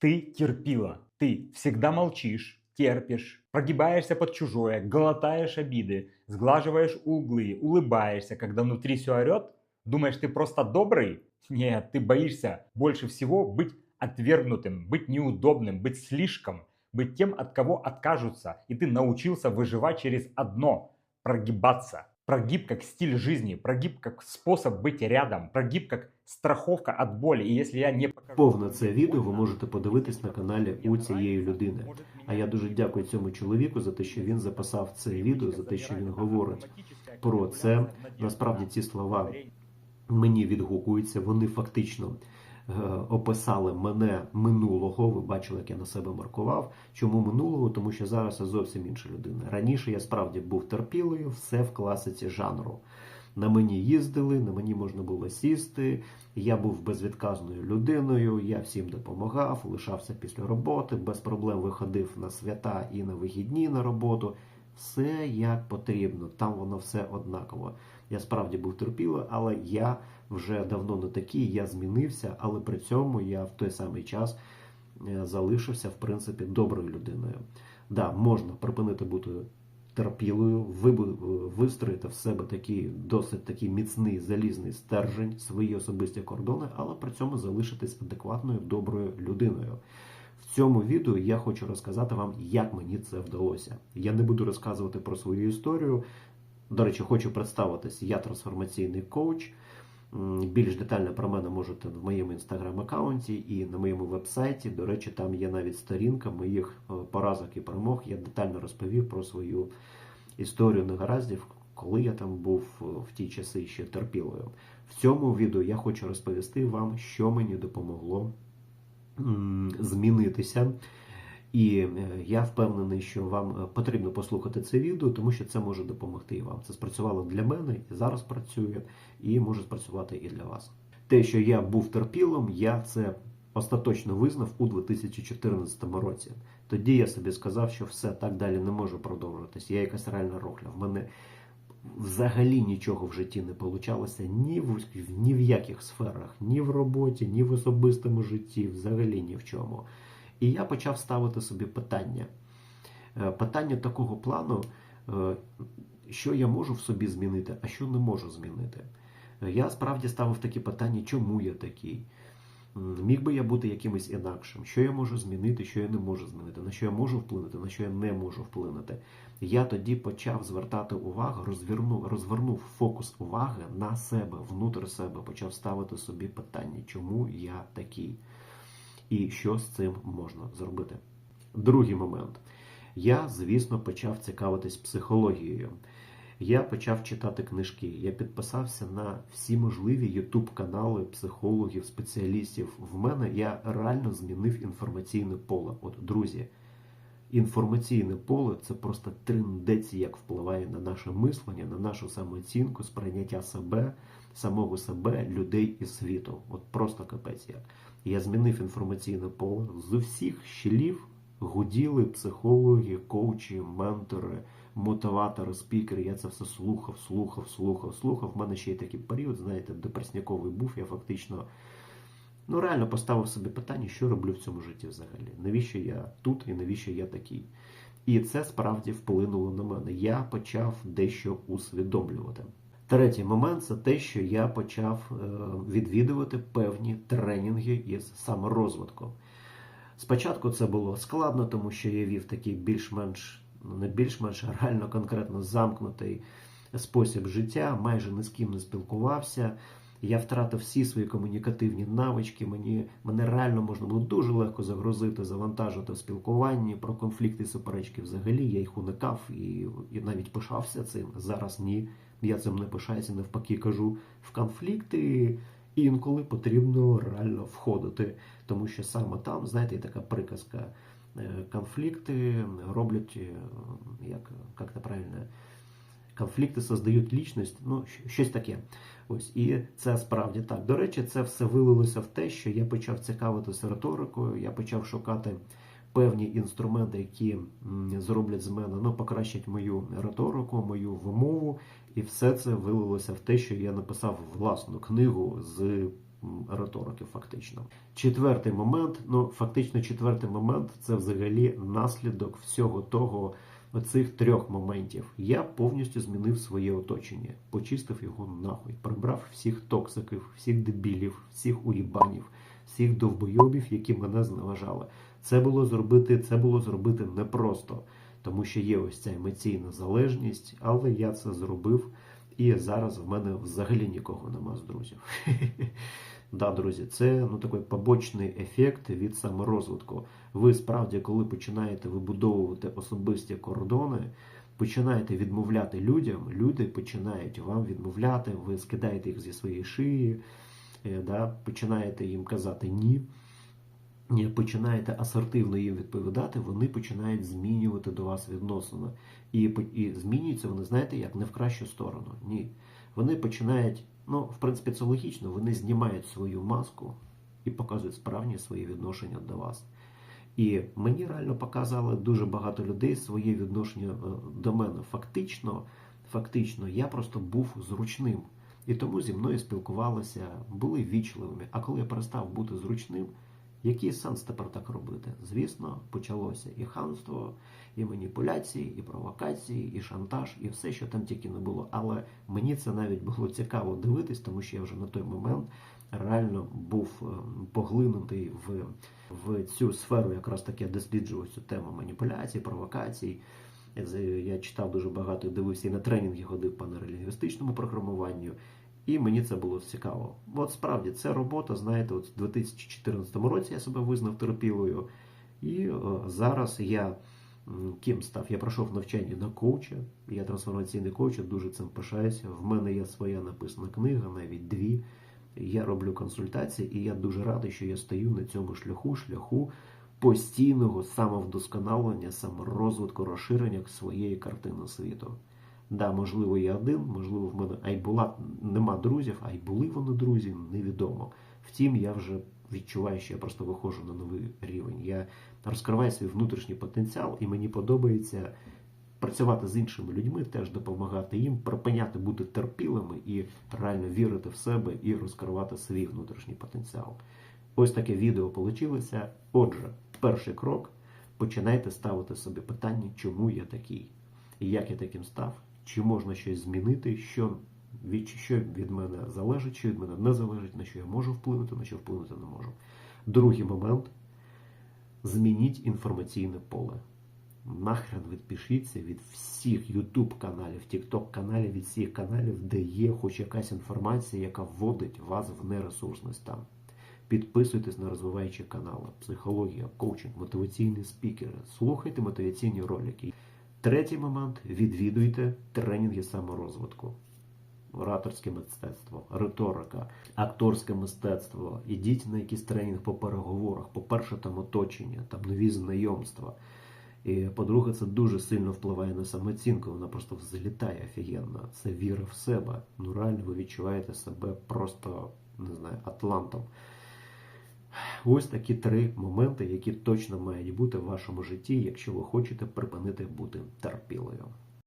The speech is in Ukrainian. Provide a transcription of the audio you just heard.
Ты терпила. Ты всегда молчишь, терпишь, прогибаешься под чужое, глотаешь обиды, сглаживаешь углы, улыбаешься, когда внутри все орет. Думаешь, ты просто добрый? Нет, ты боишься больше всего быть отвергнутым, быть неудобным, быть слишком, быть тем, от кого откажутся. И ты научился выживать через одно – прогибаться. Прогиб как стиль жизни, прогиб как способ быть рядом, прогиб как страховка от боли. І якщо я не покажу... Повне це відео ви можете подивитись на каналі у цієї людини. А я дуже дякую цьому чоловіку за те, що він записав це відео, за те, що він говорить про це. Насправді ці слова мені відгукуються. Вони фактично описали мене минулого. Ви бачили, як я на себе маркував. Чому минулого? Тому що зараз я зовсім інша людина. Раніше я справді був терпілою, все в класиці жанру. На мені їздили, на мені можна було сісти. Я був безвідказною людиною, я всім допомагав, лишався після роботи, без проблем виходив на свята і на вихідні на роботу. Все як потрібно, там воно все однаково. Я справді був терпіло, але я вже давно не такий, я змінився, але при цьому я в той самий час е, залишився, в принципі, доброю людиною. Да, можна припинити бути терпілою, вибу- вистроїти в себе такий досить такий міцний залізний стержень, свої особисті кордони, але при цьому залишитись адекватною, доброю людиною. В цьому відео я хочу розказати вам, як мені це вдалося. Я не буду розказувати про свою історію. До речі, хочу представитись. Я трансформаційний коуч. Більш детально про мене можете в моєму інстаграм-аккаунті і на моєму вебсайті. До речі, там є навіть сторінка моїх е, поразок і перемог. Я детально розповів про свою історію негараздів, коли я там був е, в ті часи ще терпілою. В цьому відео я хочу розповісти вам, що мені допомогло змінитися. І е, я впевнений, що вам е, потрібно послухати це відео, тому що це може допомогти і вам. Це спрацювало для мене і зараз працює, і може спрацювати і для вас. Те, що я був терпілим, я це остаточно визнав у 2014 році. Тоді я собі сказав, що все так далі не може продовжуватись. Я якась реальна рохля. В мене взагалі нічого в житті не получалося ні в, ні в яких сферах, ні в роботі, ні в особистому житті, взагалі ні в чому. І я почав ставити собі питання. Е, Питання такого плану, е, що я можу в собі змінити, а що не можу змінити. Е, Я справді ставив такі питання, чому я такий? Міг би я бути якимось інакшим? Що я можу змінити, що я не можу змінити, на що я можу вплинути, на що я не можу вплинути. Я тоді почав звертати увагу, розвернув, розвернув фокус уваги на себе, внутрі себе, почав ставити собі питання, чому я такий і що з цим можна зробити. Другий момент. Я, звісно, почав цікавитись психологією. Я почав читати книжки. Я підписався на всі можливі youtube канали психологів, спеціалістів. В мене я реально змінив інформаційне поле. От, друзі, інформаційне поле це просто триндець, як впливає на наше мислення, на нашу самооцінку, сприйняття себе, самого себе, людей і світу. От просто капець як. Я змінив інформаційне поле з усіх щелів гуділи психологи, коучі, ментори, мотиватори, спікери. Я це все слухав, слухав, слухав, слухав. У мене ще й такий період, знаєте, депресняковий був. Я фактично ну реально поставив собі питання, що роблю в цьому житті взагалі. Навіщо я тут і навіщо я такий? І це справді вплинуло на мене. Я почав дещо усвідомлювати. Третій момент це те, що я почав е, відвідувати певні тренінги із саморозвитку. Спочатку це було складно, тому що я вів такий більш-менш, не більш-менш, реально конкретно замкнутий спосіб життя, майже ні з ким не спілкувався. Я втратив всі свої комунікативні навички. Мені мене реально можна було дуже легко загрузити, завантажити в спілкуванні про конфлікти суперечки. Взагалі я їх уникав і, і навіть пишався цим. Зараз ні. Я цим не пишаюся, навпаки, кажу в конфлікти. Інколи потрібно реально входити, тому що саме там, знаєте, є така приказка. Е, Конфлікти роблять, е, як, як це правильно, конфлікти создають лічність, ну, щось таке. Ось, і це справді так. До речі, це все вилилося в те, що я почав цікавитися риторикою, я почав шукати певні інструменти, які зроблять з мене, ну, покращать мою риторику, мою вимову. І все це вилилося в те, що я написав власну книгу з риторики, фактично. Четвертий момент, ну фактично, четвертий момент це взагалі наслідок всього того. Оцих трьох моментів я повністю змінив своє оточення, почистив його нахуй, прибрав всіх токсиків, всіх дебілів, всіх уїбанів, всіх довбойобів, які мене зневажали. Це було зробити, це було зробити непросто, тому що є ось ця емоційна залежність, але я це зробив, і зараз в мене взагалі нікого нема з друзів. Да, друзі, це ну такий побочний ефект від саморозвитку. Ви справді, коли починаєте вибудовувати особисті кордони, починаєте відмовляти людям, люди починають вам відмовляти, ви скидаєте їх зі своєї шиї, е, да, починаєте їм казати ні. Починаєте асертивно їм відповідати, вони починають змінювати до вас відносини. І, і змінюються вони, знаєте, як не в кращу сторону. Ні. Вони починають, ну, в принципі, це логічно, вони знімають свою маску і показують справжні свої відношення до вас. І мені реально показали дуже багато людей своє відношення е, до мене. Фактично, фактично, я просто був зручним. І тому зі мною спілкувалися, були вічливими. А коли я перестав бути зручним, який сенс тепер так робити? Звісно, почалося і ханство, і маніпуляції, і провокації, і шантаж, і все, що там тільки не було. Але мені це навіть було цікаво дивитись, тому що я вже на той момент реально був е, поглинутий в, в цю сферу, якраз таки я досліджував цю тему маніпуляцій, провокацій. Я читав дуже багато, дивився і на тренінги ходив по нейролінгвістичному програмуванню, і мені це було цікаво. От справді це робота, знаєте, от в 2014 році я себе визнав терпілою, і е, зараз я ким став? Я пройшов навчання на коуча, я трансформаційний коуч, дуже цим пишаюся. В мене є своя написана книга, навіть дві. Я роблю консультації, і я дуже радий, що я стою на цьому шляху, шляху постійного самовдосконалення, саморозвитку, розширення своєї картини світу. Да, можливо, я один, можливо, в мене а й була нема друзів, а й були вони друзі, невідомо. Втім, я вже відчуваю, що я просто виходжу на новий рівень. Я розкриваю свій внутрішній потенціал, і мені подобається працювати з іншими людьми, теж допомагати їм, припиняти бути терпілими і реально вірити в себе і розкривати свій внутрішній потенціал. Ось таке відео вийшло. Отже, перший крок починайте ставити собі питання, чому я такий, і як я таким став, чи можна щось змінити, що від, що від мене залежить, що від мене не залежить, на що я можу вплинути, на що вплинути не можу. Другий момент змініть інформаційне поле. Нахрен відпишіться від всіх YouTube каналів, TikTok каналів, від всіх каналів, де є хоч якась інформація, яка вводить вас в нересурсний стан. Підписуйтесь на розвиваючі канали, психологія, коучинг, мотиваційні спікери, слухайте мотиваційні ролики. Третій момент відвідуйте тренінги саморозвитку. Ораторське мистецтво, риторика, акторське мистецтво. Ідіть на якийсь тренінг по переговорах. По-перше, там оточення, там нові знайомства. І по-друге, це дуже сильно впливає на самооцінку. Вона просто взлітає офігенно. Це віра в себе. Ну реально ви відчуваєте себе просто не знаю, атлантом. Ось такі три моменти, які точно мають бути в вашому житті, якщо ви хочете припинити бути терпілою.